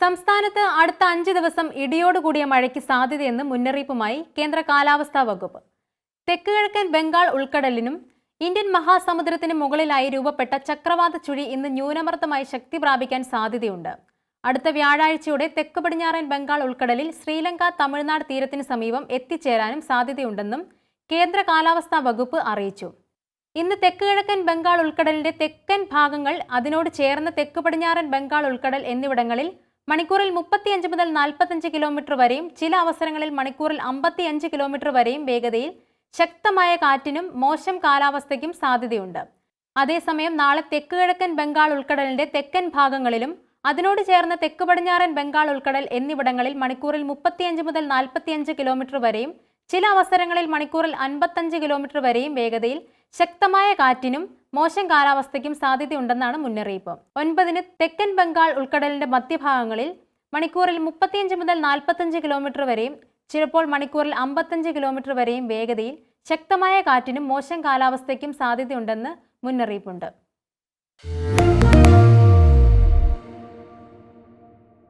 സംസ്ഥാനത്ത് അടുത്ത അഞ്ച് ദിവസം ഇടിയോടുകൂടിയ മഴയ്ക്ക് സാധ്യതയെന്ന് മുന്നറിയിപ്പുമായി കേന്ദ്ര കാലാവസ്ഥാ വകുപ്പ്. തെക്ക് കിഴക്കൻ ബംഗാൾ ഉൾക്കടലിനും ഇന്ത്യൻ മഹാസമുദ്രത്തിന് മുകളിലായി രൂപപ്പെട്ട ചക്രവാത ചുഴി ഇന്ന് ന്യൂനമർദ്ദമായി ശക്തി പ്രാപിക്കാൻ സാധ്യതയുണ്ട്. അടുത്ത വ്യാഴാഴ്ചയോടെ തെക്ക് പടിഞ്ഞാറൻ ബംഗാൾ ഉൾക്കടലിൽ ശ്രീലങ്ക തമിഴ്നാട് തീരത്തിന് സമീപം എത്തിച്ചേരാനും സാധ്യതയുണ്ടെന്നും കേന്ദ്ര കാലാവസ്ഥാ വകുപ്പ് അറിയിച്ചു. ഇന്ന് തെക്ക് കിഴക്കൻ ബംഗാൾ ഉൾക്കടലിന്റെ തെക്കൻ ഭാഗങ്ങൾ അതിനോട് ചേർന്ന തെക്ക് പടിഞ്ഞാറൻ ബംഗാൾ ഉൾക്കടൽ എന്നിവിടങ്ങളിൽ മണിക്കൂറിൽ മുപ്പത്തിയഞ്ച് മുതൽ നാൽപ്പത്തഞ്ച് കിലോമീറ്റർ വരെയും ചില അവസരങ്ങളിൽ മണിക്കൂറിൽ അമ്പത്തിയഞ്ച് കിലോമീറ്റർ വരെയും വേഗതയിൽ ശക്തമായ കാറ്റിനും മോശം കാലാവസ്ഥയ്ക്കും സാധ്യതയുണ്ട്. അതേസമയം നാളെ തെക്ക് കിഴക്കൻ ബംഗാൾ ഉൾക്കടലിന്റെ തെക്കൻ ഭാഗങ്ങളിലും അതിനോട് ചേർന്ന തെക്ക് പടിഞ്ഞാറൻ ബംഗാൾ ഉൾക്കടൽ എന്നിവിടങ്ങളിൽ മണിക്കൂറിൽ മുപ്പത്തിയഞ്ച് മുതൽ നാൽപ്പത്തിയഞ്ച് കിലോമീറ്റർ വരെയും ചില അവസരങ്ങളിൽ മണിക്കൂറിൽ അൻപത്തഞ്ച് കിലോമീറ്റർ വരെയും വേഗതയിൽ ശക്തമായ കാറ്റിനും മോശം കാലാവസ്ഥയ്ക്കും സാധ്യതയുണ്ടെന്നാണ് മുന്നറിയിപ്പ്. ഒൻപതിന് തെക്കൻ ബംഗാൾ ഉൾക്കടലിന്റെ മധ്യഭാഗങ്ങളിൽ മണിക്കൂറിൽ മുപ്പത്തിയഞ്ച് മുതൽ നാൽപ്പത്തഞ്ച് കിലോമീറ്റർ വരെയും ചിലപ്പോൾ മണിക്കൂറിൽ അമ്പത്തഞ്ച് കിലോമീറ്റർ വരെയും വേഗതയിൽ ശക്തമായ കാറ്റിനും മോശം കാലാവസ്ഥയ്ക്കും സാധ്യതയുണ്ടെന്ന് മുന്നറിയിപ്പുണ്ട്.